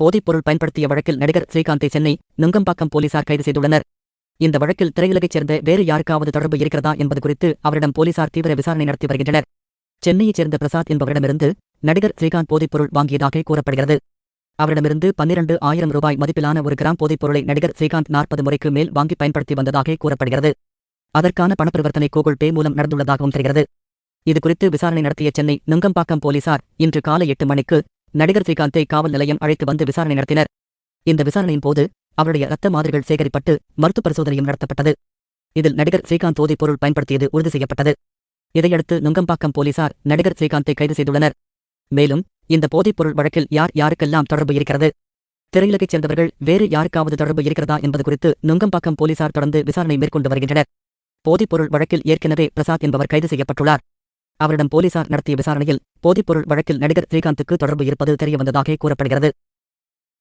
போதைப்பொருள் பயன்படுத்திய வழக்கில் நடிகர் ஸ்ரீகாந்தை சென்னை நுங்கம்பாக்கம் போலீசார் கைது செய்துள்ளனர். இந்த வழக்கில் திரையுலகைச் சேர்ந்த வேறு யாருக்காவது தொடர்பு இருக்கிறதா என்பது குறித்து அவரிடம் போலீசார் தீவிர விசாரணை நடத்தி வருகின்றனர். சென்னையைச் சேர்ந்த பிரசாத் என்பவரிடமிருந்து நடிகர் ஸ்ரீகாந்த் போதைப்பொருள் வாங்கியதாக கூறப்படுகிறது. அவரிடமிருந்து பன்னிரண்டு ஆயிரம் ரூபாய் மதிப்பிலான ஒரு கிராம் போதைப்பொருளை நடிகர் ஸ்ரீகாந்த் நாற்பது முறைக்கு மேல் வாங்கி பயன்படுத்தி வந்ததாக கூறப்படுகிறது. அதற்கான பணப்பரிவர்த்தனை கூகுள் பே மூலம் நடந்துள்ளதாகவும் தெரிகிறது. இதுகுறித்து விசாரணை நடத்திய சென்னை நுங்கம்பாக்கம் போலீசார் இன்று காலை எட்டு மணிக்கு நடிகர் ஸ்ரீகாந்தை காவல் நிலையம் அழைத்து வந்து விசாரணை நடத்தினர். இந்த விசாரணையின் போது அவருடைய இரத்த மாதிரிகள் சேகரிப்பட்டு மருத்துவ பரிசோதனையும் நடத்தப்பட்டது. இதில் நடிகர் ஸ்ரீகாந்த் போதைப் பொருள் பயன்படுத்தியது உறுதி செய்யப்பட்டது. இதையடுத்து நுங்கம்பாக்கம் போலீசார் நடிகர் ஸ்ரீகாந்தை கைது செய்துள்ளனர். மேலும் இந்த போதைப்பொருள் வழக்கில் யார் யாருக்கெல்லாம் தொடர்பு இருக்கிறது? திரையுலகைச் சேர்ந்தவர்கள் வேறு யாருக்காவது தொடர்பு இருக்கிறதா என்பது குறித்து நுங்கம்பாக்கம் போலீசார் தொடர்ந்து விசாரணை மேற்கொண்டு வருகின்றனர். போதைப்பொருள் வழக்கில் ஏற்கனவே பிரசாத் என்பவர் கைது செய்யப்பட்டுள்ளார். அவரிடம் போலீசார் நடத்திய விசாரணையில் போதைப்பொருள் வழக்கில் நடிகர் ஸ்ரீகாந்துக்கு தொடர்பு இருப்பது தெரியவந்ததாக கூறப்படுகிறது.